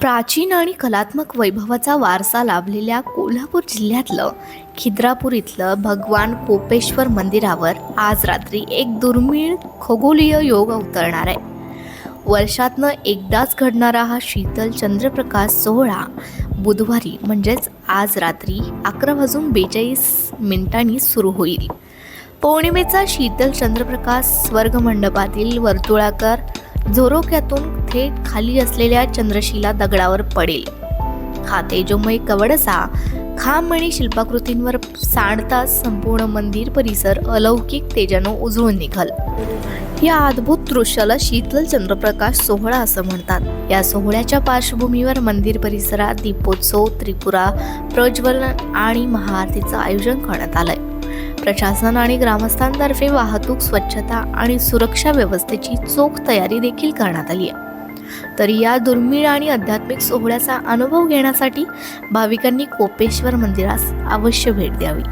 प्राचीन आणि कलात्मक वैभवाचा वारसा लाभलेल्या कोल्हापूर जिल्ह्यातलं खिद्रापूर इथलं भगवान कोपेश्वर मंदिरावर आज रात्री एक दुर्मिळ खगोलीय योग अवतरणार आहे. वर्षातनं एकदाच घडणारा हा शीतल चंद्रप्रकाश सोहळा बुधवारी म्हणजेच आज रात्री अकरा वाजून बेचाळीस मिनिटांनी सुरू होईल. पौर्णिमेचा शीतल चंद्रप्रकाश स्वर्गमंडपातील वर्तुळाकार झोरोक्यातून थेट खाली असलेल्या चंद्रशिला दगडावर पडेल. हा तेजोमय कवडसा खांब आणि शिल्पाकृतींवर सांडताच संपूर्ण मंदिर परिसर अलौकिक तेजानं उजळून निघल. या अद्भुत दृश्याला शीतल चंद्रप्रकाश सोहळा असं म्हणतात. या सोहळ्याच्या पार्श्वभूमीवर मंदिर परिसरात दीपोत्सव त्रिपुरा प्रज्वलन आणि महाआरतीचं आयोजन करण्यात आलंय. प्रशासन आणि ग्रामस्थांतर्फे वाहतूक स्वच्छता आणि सुरक्षा व्यवस्थेची चोख तयारी देखील करण्यात आली आहे. तर या दुर्मिळ आणि आध्यात्मिक सोहळ्याचा अनुभव घेण्यासाठी भाविकांनी कोपेश्वर मंदिरास अवश्य भेट द्यावी.